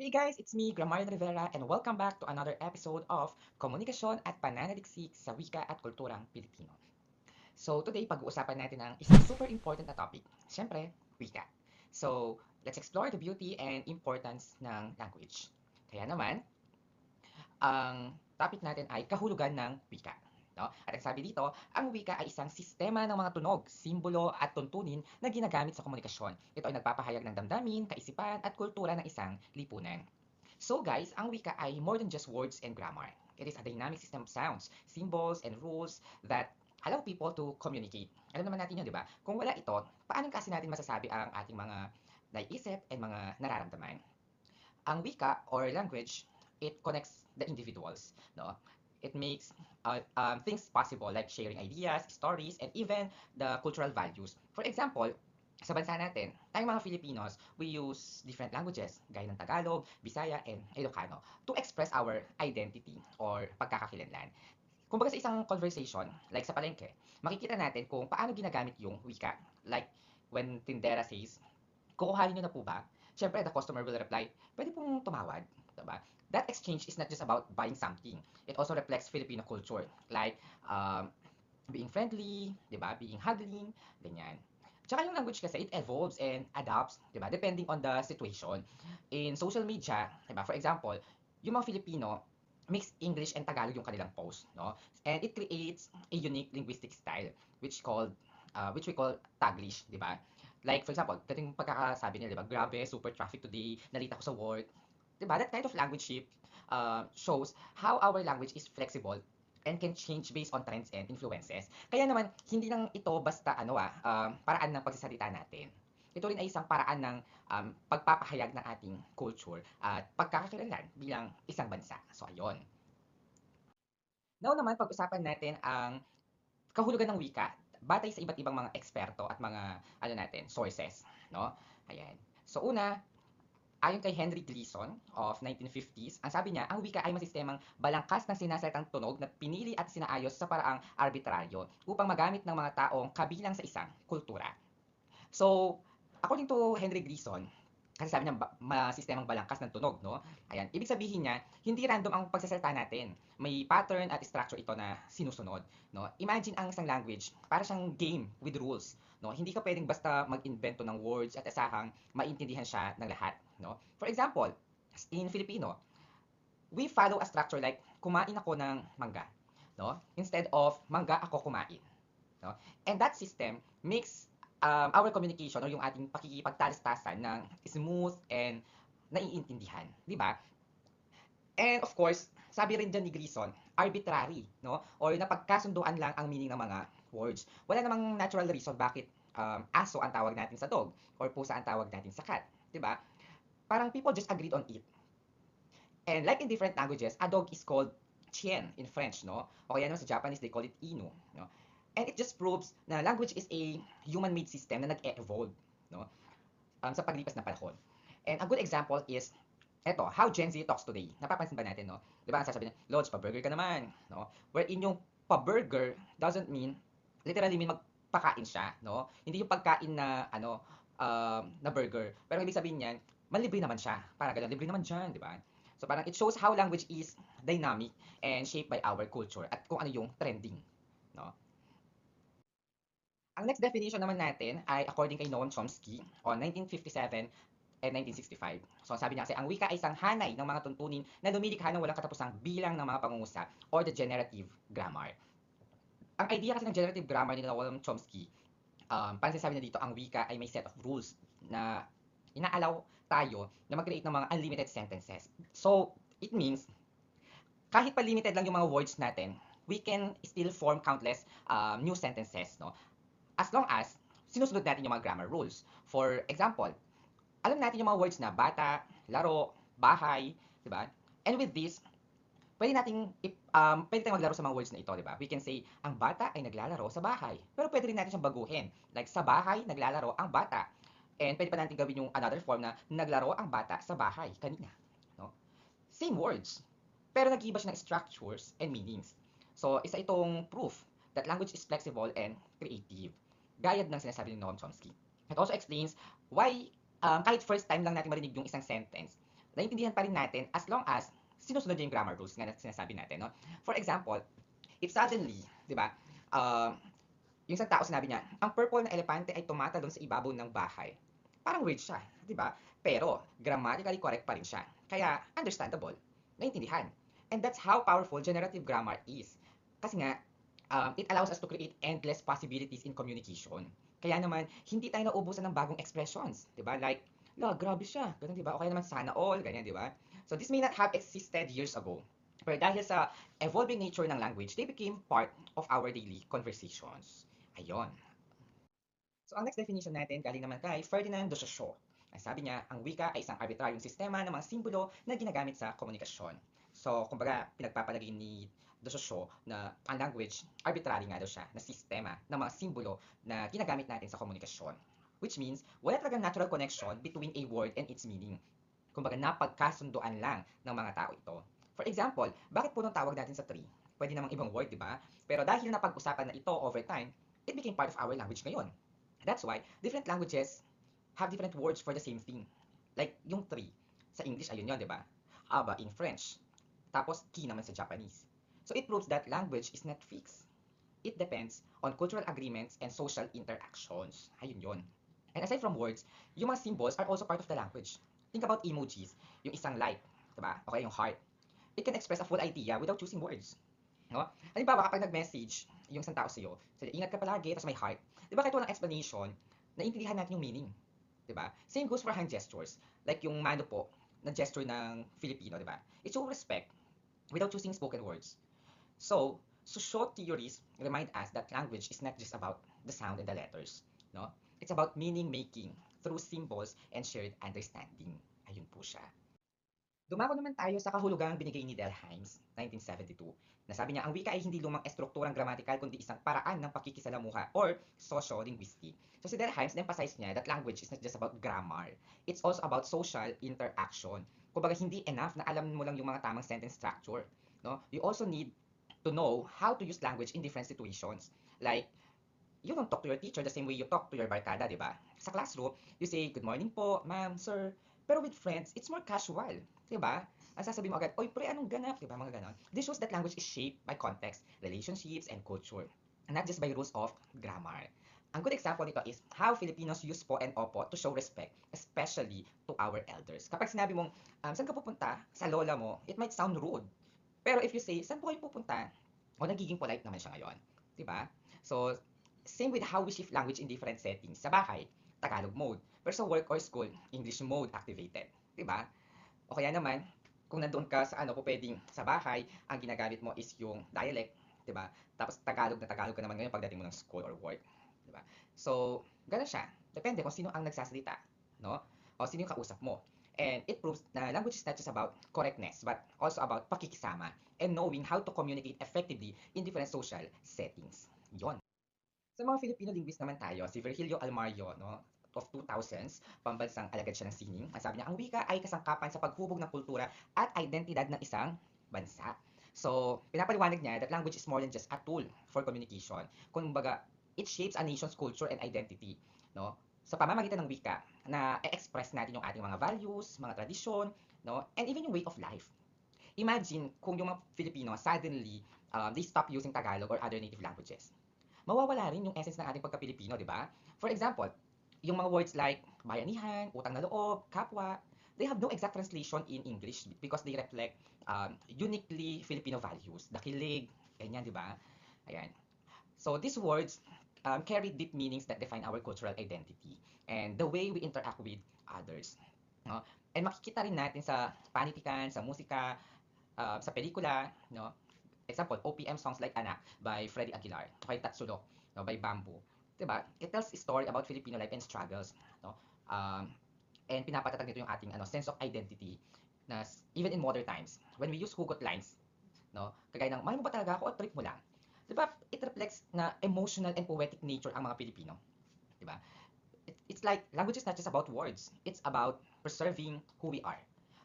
Hey guys, it's me, Gramarian Rivera, and welcome back to another episode of Komunikasyon at Pananaliksik sa Wika at Kulturang Pilipino. So today, pag-uusapan natin ang isang super important na topic. Siyempre, wika. So, let's explore the beauty and importance ng language. Kaya naman, ang topic natin ay kahulugan ng wika. No? At ang sabi dito, ang wika ay isang sistema ng mga tunog, simbolo at tuntunin na ginagamit sa komunikasyon. Ito ay nagpapahayag ng damdamin, kaisipan at kultura ng isang lipunan. So guys, ang wika ay more than just words and grammar. It is a dynamic system of sounds, symbols, and rules that allow people to communicate. Alam naman natin yun, di ba? Kung wala ito, paano kasi natin masasabi ang ating mga naiisip and mga nararamdaman? Ang wika or language, it connects the individuals. No? It makes uh, um, things possible like sharing ideas, stories, and even the cultural values. For example, sa bansa natin, tayong mga Filipinos, we use different languages, gaya ng Tagalog, Bisaya, and Ilocano, to express our identity or pagkakakilanlan. Kumbaga sa isang conversation, like sa palengke, makikita natin kung paano ginagamit yung wika. Like, when Tindera says, kukuhanin nyo na po ba? Siyempre, the customer will reply, pwede pong tumawad. Diba? That exchange is not just about buying something. It also reflects Filipino culture. Like, um, being friendly, diba? being hugging, ganyan. Tsaka yung language kasi, it evolves and adapts, diba? depending on the situation. In social media, diba? for example, yung mga Filipino, mix English and Tagalog yung kanilang post, no? And it creates a unique linguistic style which called uh, which we call Taglish, di ba? Like for example, dating pagkakasabi nila, di ba? Grabe, super traffic today, nalita ko sa work. Di ba? That kind of language shift uh, shows how our language is flexible and can change based on trends and influences. Kaya naman, hindi lang ito basta ano ah, um, paraan ng pagsasalita natin. Ito rin ay isang paraan ng um, pagpapahayag ng ating culture at pagkakakilanlan bilang isang bansa. So, ayun. Now naman, pag-usapan natin ang kahulugan ng wika batay sa iba't ibang mga eksperto at mga ano natin, sources, no? Ayan. So una, ayon kay Henry Gleason of 1950s, ang sabi niya, ang wika ay masistemang balangkas ng sinasalitang tunog na pinili at sinaayos sa paraang arbitraryo upang magamit ng mga taong kabilang sa isang kultura. So, according to Henry Gleason, kasi sabi niya, ma-sistemang balangkas ng tunog, no? Ayan, ibig sabihin niya, hindi random ang pagsasalita natin. May pattern at structure ito na sinusunod, no? Imagine ang isang language, para siyang game with rules, no? Hindi ka pwedeng basta mag-invento ng words at asahang maintindihan siya ng lahat, no? For example, in Filipino, we follow a structure like kumain ako ng mangga, no? Instead of mangga ako kumain, no? And that system makes um, our communication or yung ating pakikipagtalistasan ng smooth and naiintindihan, di ba? And of course, sabi rin dyan ni Grison, arbitrary, no? Or napagkasunduan lang ang meaning ng mga words. Wala namang natural reason bakit um, aso ang tawag natin sa dog or pusa ang tawag natin sa cat, di ba? Parang people just agreed on it. And like in different languages, a dog is called chien in French, no? O kaya naman sa Japanese, they call it inu, no? And it just proves na language is a human-made system na nag-evolve no? um, sa paglipas ng panahon. And a good example is, eto, how Gen Z talks today. Napapansin ba natin, no? Di ba, ang sasabihin, Lods, pa-burger ka naman, no? Wherein yung pa-burger doesn't mean, literally mean magpakain siya, no? Hindi yung pagkain na, ano, um, na burger. Pero ibig sabihin niyan, malibre naman siya. Para ganun, libre naman dyan, di ba? So parang it shows how language is dynamic and shaped by our culture at kung ano yung trending, no? Ang next definition naman natin ay according kay Noam Chomsky on 1957 and 1965. So sabi niya kasi ang wika ay isang hanay ng mga tuntunin na lumilikha ng walang katapusang bilang ng mga pangungusap or the generative grammar. Ang idea kasi ng generative grammar ni Noam Chomsky, um, parang sabi niya dito, ang wika ay may set of rules na inaalaw tayo na mag-create ng mga unlimited sentences. So, it means, kahit pa limited lang yung mga words natin, we can still form countless um, new sentences, no? as long as sinusunod natin yung mga grammar rules. For example, alam natin yung mga words na bata, laro, bahay, di ba? And with this, pwede nating um, pwede tayong maglaro sa mga words na ito, di ba? We can say, ang bata ay naglalaro sa bahay. Pero pwede rin natin siyang baguhin. Like, sa bahay, naglalaro ang bata. And pwede pa natin gawin yung another form na naglaro ang bata sa bahay kanina. No? Same words. Pero nag-iba siya ng structures and meanings. So, isa itong proof that language is flexible and creative gayad ng sinasabi ni Noam Chomsky. It also explains why um, kahit first time lang natin marinig yung isang sentence, naiintindihan pa rin natin as long as sinusunod niya yung grammar rules nga na sinasabi natin. No? For example, if suddenly, di ba, uh, yung isang tao sinabi niya, ang purple na elepante ay tumatalon sa ibabaw ng bahay. Parang weird siya, di ba? Pero, grammatically correct pa rin siya. Kaya, understandable. Naintindihan. And that's how powerful generative grammar is. Kasi nga, um, it allows us to create endless possibilities in communication. Kaya naman, hindi tayo nauubusan ng bagong expressions. Di ba? Like, la, grabe siya. Ganun, di ba? O kaya naman, sana all. Ganyan, di ba? So, this may not have existed years ago. Pero dahil sa evolving nature ng language, they became part of our daily conversations. Ayun. So, ang next definition natin galing naman kay Ferdinand de Saussure. Ang sabi niya, ang wika ay isang arbitraryong sistema ng mga simbolo na ginagamit sa komunikasyon. So, kumbaga, pinagpapalagay ni de Saussure na ang language, arbitrary nga daw siya, na sistema ng mga simbolo na ginagamit natin sa komunikasyon. Which means, wala talagang natural connection between a word and its meaning. Kumbaga, napagkasunduan lang ng mga tao ito. For example, bakit punong tawag natin sa tree? Pwede namang ibang word, di ba? Pero dahil napag-usapan na ito over time, it became part of our language ngayon. That's why different languages have different words for the same thing. Like yung tree, sa English ayun yun, di ba? Aba in French. Tapos ki naman sa Japanese. So it proves that language is not fixed. It depends on cultural agreements and social interactions. Ayun yun. And aside from words, yung mga symbols are also part of the language. Think about emojis, yung isang like, di ba? Okay, yung heart. It can express a full idea without choosing words. No? Halimbawa, kapag nag-message yung isang tao sa'yo, sabi, ingat ka palagi, tapos may heart. Di ba kahit walang explanation, naiintindihan natin yung meaning. Di ba? Same goes for hand gestures. Like yung mano po, na gesture ng Filipino, di ba? It shows respect without choosing spoken words. So, so short theories remind us that language is not just about the sound and the letters. No? It's about meaning making through symbols and shared understanding. Ayun po siya. Dumako naman tayo sa kahulugang binigay ni Delheims, 1972. Nasabi niya, ang wika ay hindi lumang estrukturang gramatikal kundi isang paraan ng pakikisalamuha or socio-linguistic. So si Delheims emphasize niya that language is not just about grammar. It's also about social interaction. Kumbaga hindi enough na alam mo lang yung mga tamang sentence structure. No? You also need to know how to use language in different situations. Like, you don't talk to your teacher the same way you talk to your barkada, di ba? Sa classroom, you say, good morning po, ma'am, sir. Pero with friends, it's more casual, di ba? Ang sasabihin mo agad, oy, pre, anong ganap? Di ba, mga ganon. This shows that language is shaped by context, relationships, and culture, not just by rules of grammar. Ang good example nito is how Filipinos use po and opo to show respect, especially to our elders. Kapag sinabi mong, um, saan ka pupunta? Sa lola mo, it might sound rude. Pero if you say, saan po kayo pupunta? O nagiging polite naman siya ngayon. Di ba? So, same with how we shift language in different settings. Sa bahay, Tagalog mode. Pero sa work or school, English mode activated. Di ba? O kaya naman, kung nandoon ka sa ano po pwedeng sa bahay, ang ginagamit mo is yung dialect, 'di ba? Tapos Tagalog na Tagalog ka naman ngayon pagdating mo ng school or work, 'di ba? So, ganun siya. Depende kung sino ang nagsasalita, no? O sino yung kausap mo. And it proves na language is not just about correctness, but also about pakikisama and knowing how to communicate effectively in different social settings. Yon. Sa mga Filipino linguist naman tayo, si Virgilio Almario, no, of 2000s, pambansang alagad siya ng sining. Ang sabi niya, ang wika ay kasangkapan sa paghubog ng kultura at identidad ng isang bansa. So, pinapaliwanag niya that language is more than just a tool for communication. Kung baga, it shapes a nation's culture and identity. No? Sa pamamagitan ng wika, na e-express natin yung ating mga values, mga tradisyon, no? and even yung way of life. Imagine kung yung mga Filipino suddenly um, they stop using Tagalog or other native languages. Mawawala rin yung essence ng ating pagka-Pilipino, di ba? For example, yung mga words like bayanihan, utang na loob, kapwa, they have no exact translation in English because they reflect um, uniquely Filipino values. Dakilig, ganyan, di ba? Ayan. So these words um, carry deep meanings that define our cultural identity and the way we interact with others. No? And makikita rin natin sa panitikan, sa musika, uh, sa pelikula, no? Example, OPM songs like Anak by Freddie Aguilar, okay, Tatsulok no, by Bamboo. 'Di ba? It tells a story about Filipino life and struggles, no? Um, and pinapatatag nito yung ating ano, sense of identity na even in modern times, when we use hugot lines, no? Kagaya ng, mahal mo ba talaga ako o trip mo lang? 'Di ba? It reflects na emotional and poetic nature ang mga Pilipino. 'Di ba? It, it's like language is not just about words. It's about preserving who we are.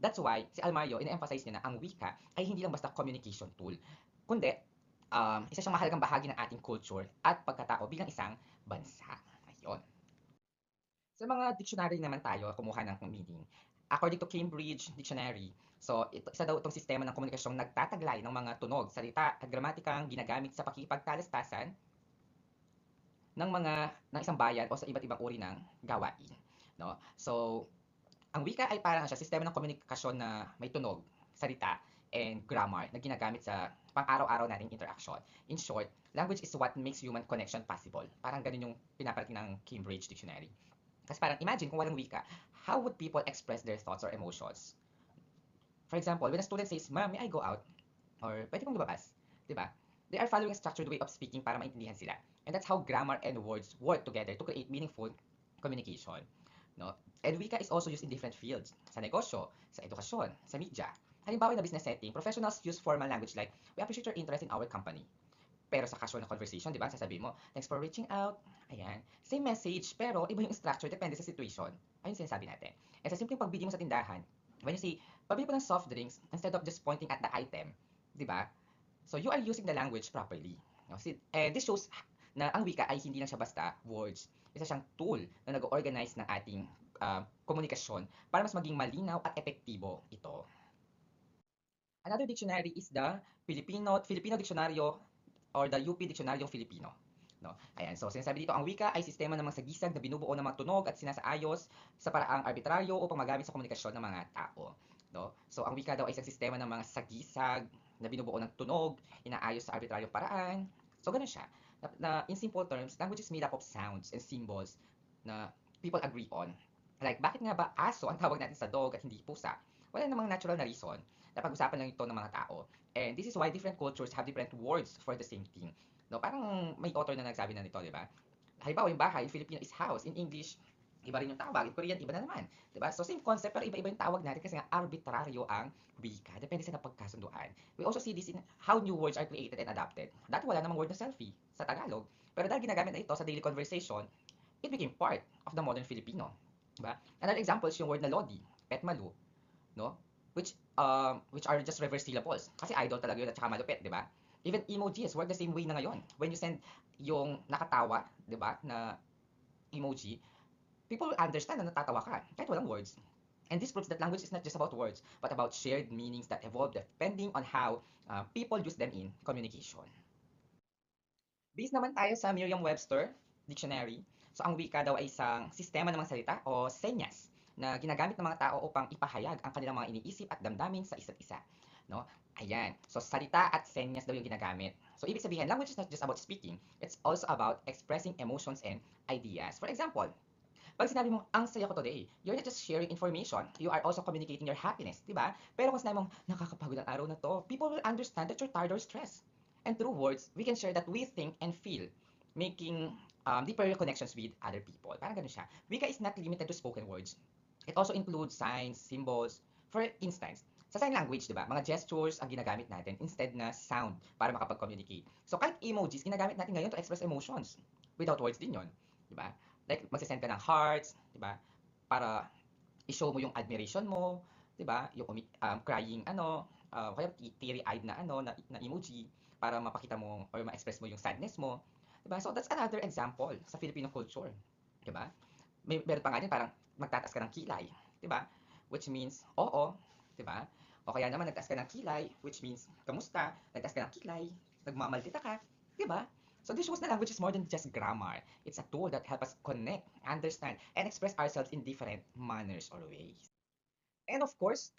That's why si Almario ina-emphasize niya na ang wika ay hindi lang basta communication tool, kundi um, isa siyang mahalagang bahagi ng ating culture at pagkatao bilang isang bansa. Ayun. Sa mga dictionary naman tayo, kumuha ng meaning. according to Cambridge Dictionary, so ito, isa daw itong sistema ng komunikasyong nagtataglay ng mga tunog, salita at gramatikang ginagamit sa pakikipagtalastasan ng mga ng isang bayan o sa iba't ibang uri ng gawain, no? So, ang wika ay parang siya sistema ng komunikasyon na may tunog, salita, and grammar na ginagamit sa pang-araw-araw nating interaction. In short, language is what makes human connection possible. Parang ganun yung pinaparating ng Cambridge Dictionary. Kasi parang imagine kung walang wika, how would people express their thoughts or emotions? For example, when a student says, Ma'am, may I go out? Or, pwede kong lumabas? Diba? They are following a structured way of speaking para maintindihan sila. And that's how grammar and words work together to create meaningful communication. No? And wika is also used in different fields. Sa negosyo, sa edukasyon, sa media. Halimbawa, in a business setting, professionals use formal language like, we appreciate your interest in our company. Pero sa casual na conversation, di ba, sasabihin mo, thanks for reaching out. Ayan. Same message, pero iba yung structure, depende sa situation. Ayun sinasabi natin. E sa simpleng pagbili mo sa tindahan, when you say, pabili po ng soft drinks, instead of just pointing at the item, di ba? So, you are using the language properly. Eh, this shows na ang wika ay hindi lang siya basta words. Isa siyang tool na nag-organize ng ating uh, komunikasyon para mas maging malinaw at epektibo ito. Another dictionary is the Filipino Filipino Dictionaryo or the UP Dictionaryong Filipino. No? Ayan, so sinasabi dito, ang wika ay sistema ng mga sagisag na binubuo ng mga tunog at sinasaayos sa paraang arbitraryo upang magamit sa komunikasyon ng mga tao. No? So ang wika daw ay isang sistema ng mga sagisag na binubuo ng tunog, inaayos sa arbitraryong paraan. So ganun siya. Na, na in simple terms, language is made up of sounds and symbols na people agree on. Like, bakit nga ba aso ang tawag natin sa dog at hindi pusa? Wala namang natural na reason. Napag-usapan lang ito ng mga tao. And this is why different cultures have different words for the same thing. No, parang may author na nagsabi na nito, di ba? Halimbawa, yung bahay, in Filipino is house. In English, iba rin yung tawag. In Korean, iba na naman. Di ba? So, same concept, pero iba-iba yung tawag natin kasi nga arbitraryo ang wika. Depende sa napagkasunduan. We also see this in how new words are created and adapted. Dati wala namang word na selfie sa Tagalog. Pero dahil ginagamit na ito sa daily conversation, it became part of the modern Filipino. Diba? Another example is yung word na Lodi, Petmalu, no? Which um, which are just reverse syllables. Kasi idol talaga yun at saka malupit, di ba? Even emojis work the same way na ngayon. When you send yung nakatawa, di ba, na emoji, people understand na natatawa ka kahit walang words. And this proves that language is not just about words, but about shared meanings that evolve depending on how uh, people use them in communication. Based naman tayo sa Merriam-Webster Dictionary, so ang wika daw ay isang sistema ng mga salita o senyas na ginagamit ng mga tao upang ipahayag ang kanilang mga iniisip at damdamin sa isa't isa. No? Ayan. So, salita at senyas daw yung ginagamit. So, ibig sabihin, language is not just about speaking. It's also about expressing emotions and ideas. For example, pag sinabi mo, ang saya ko today, you're not just sharing information, you are also communicating your happiness, di ba? Pero kung sinabi mong, nakakapagod ang araw na to, people will understand that you're tired or stressed. And through words, we can share that we think and feel, making um, deeper connections with other people. Parang ganun siya. Wika is not limited to spoken words. It also includes signs, symbols. For instance, sa sign language, di ba, mga gestures ang ginagamit natin instead na sound para makapag-communicate. So, kahit emojis, ginagamit natin ngayon to express emotions. Without words din yon, di ba? Like, magsisend ka ng hearts, di ba? Para i-show mo yung admiration mo, di ba? Yung um, crying, ano, uh, kaya teary-eyed na, ano, na, na emoji para mapakita mo or ma-express mo yung sadness mo. Diba? So, that's another example sa Filipino culture. Diba? May, meron pa nga din parang magtataas ka ng kilay. Diba? Which means, oo. Diba? O kaya naman nagtaas ka ng kilay, which means, kamusta? Nagtaas ka ng kilay, nagmamaldita ka. Diba? So this shows na language is more than just grammar. It's a tool that helps us connect, understand, and express ourselves in different manners or ways. And of course,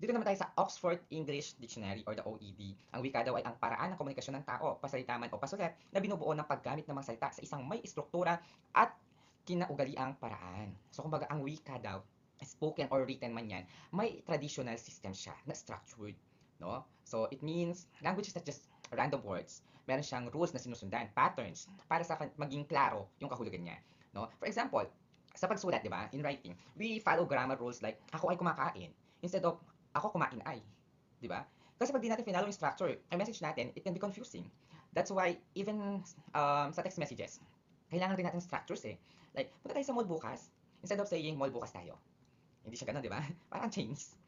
dito naman tayo sa Oxford English Dictionary or the OED. Ang wika daw ay ang paraan ng komunikasyon ng tao, pasalita man o pasulat, na binubuo ng paggamit ng mga salita sa isang may istruktura at kinaugaliang paraan. So kumbaga ang wika daw, spoken or written man yan, may traditional system siya na structured. No? So it means language is not just random words. Meron siyang rules na sinusundan, patterns, para sa maging klaro yung kahulugan niya. No? For example, sa pagsulat, di ba, in writing, we follow grammar rules like, ako ay kumakain, instead of, ako kumain ay. Di ba? Kasi pag di natin finalo yung structure, ang message natin, it can be confusing. That's why, even um, sa text messages, kailangan din natin structures eh. Like, punta tayo sa mall bukas, instead of saying mall bukas tayo. Hindi siya ganun, di ba? Parang Chinese.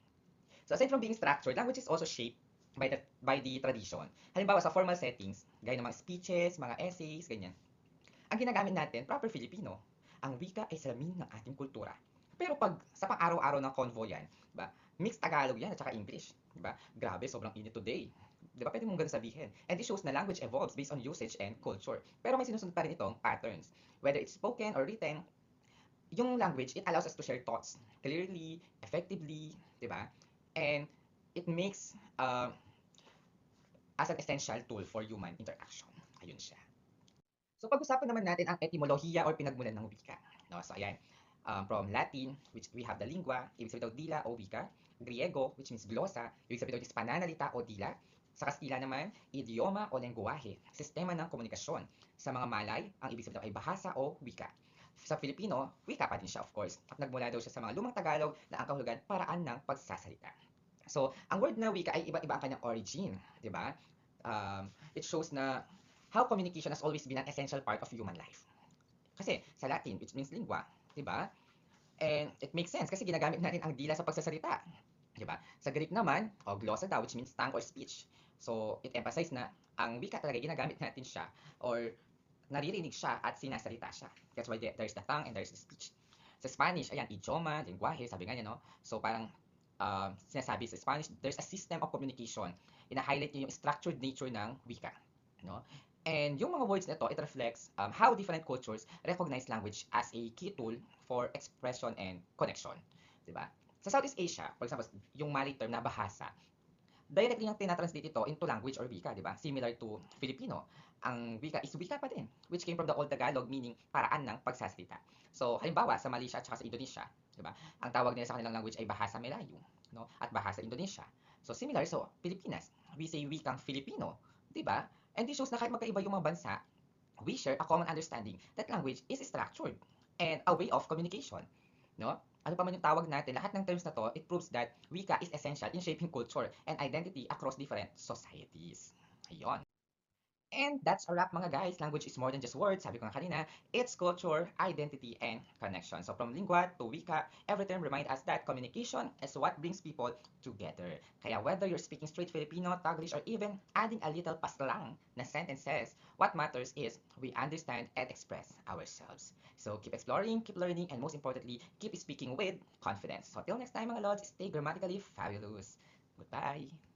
So aside from being structured, language is also shaped by the, by the tradition. Halimbawa, sa formal settings, gaya ng mga speeches, mga essays, ganyan. Ang ginagamit natin, proper Filipino. Ang wika ay salamin ng ating kultura. Pero pag sa pang-araw-araw ng convo yan, diba? Mixed Tagalog yan at saka English. Diba? Grabe, sobrang init today. Diba? Pwede mong ganun sabihin. And this shows na language evolves based on usage and culture. Pero may sinusunod pa rin itong patterns. Whether it's spoken or written, yung language, it allows us to share thoughts clearly, effectively, diba? And it makes uh, as an essential tool for human interaction. Ayun siya. So pag-usapan naman natin ang etymolohiya or pinagmulan ng wika. No? So ayan, um, from Latin, which we have the lingua, ibig sabihin daw dila o wika. Griego, which means glosa, ibig sabihin daw is pananalita o dila. Sa Kastila naman, idioma o lengguwahe, sistema ng komunikasyon. Sa mga Malay, ang ibig sabihin daw ay bahasa o wika. Sa Filipino, wika pa din siya of course. At nagmula daw siya sa mga lumang Tagalog na ang kahulugan paraan ng pagsasalita. So, ang word na wika ay iba-iba ang kanyang origin, di ba? Um, it shows na how communication has always been an essential part of human life. Kasi sa Latin, which means lingua, di ba? And it makes sense kasi ginagamit natin ang dila sa pagsasalita. Di ba? Sa Greek naman, o glossa daw, which means tongue or speech. So, it emphasizes na ang wika talaga ginagamit natin siya or naririnig siya at sinasalita siya. That's why there- there's the tongue and there's the speech. Sa Spanish, ayan, idioma, lingwahe, sabi nga niya, no? So, parang um, sinasabi sa Spanish, there's a system of communication. Ina-highlight niya yung structured nature ng wika. No? And yung mga words na ito, it reflects um, how different cultures recognize language as a key tool for expression and connection. Diba? Sa Southeast Asia, for example, yung Mali term na bahasa, directly niyang tinatranslate ito into language or wika, di ba? Similar to Filipino. Ang wika is wika pa din, which came from the Old Tagalog meaning paraan ng pagsasalita. So, halimbawa, sa Malaysia at sa Indonesia, di ba? Ang tawag nila sa kanilang language ay Bahasa Melayu, no? At Bahasa Indonesia. So, similar, so, Pilipinas, we say wikang Filipino, di ba? And this shows na kahit magkaiba yung mga bansa, we share a common understanding that language is structured and a way of communication. No? Ano pa man yung tawag natin, lahat ng terms na to, it proves that wika is essential in shaping culture and identity across different societies. Ayun. And that's a wrap mga guys. Language is more than just words. Sabi ko nga kanina, it's culture, identity, and connection. So from lingua to wika, every term remind us that communication is what brings people together. Kaya whether you're speaking straight Filipino, Taglish, or even adding a little paslang na sentences, what matters is we understand and express ourselves. So keep exploring, keep learning, and most importantly, keep speaking with confidence. So till next time mga lods, stay grammatically fabulous. Goodbye!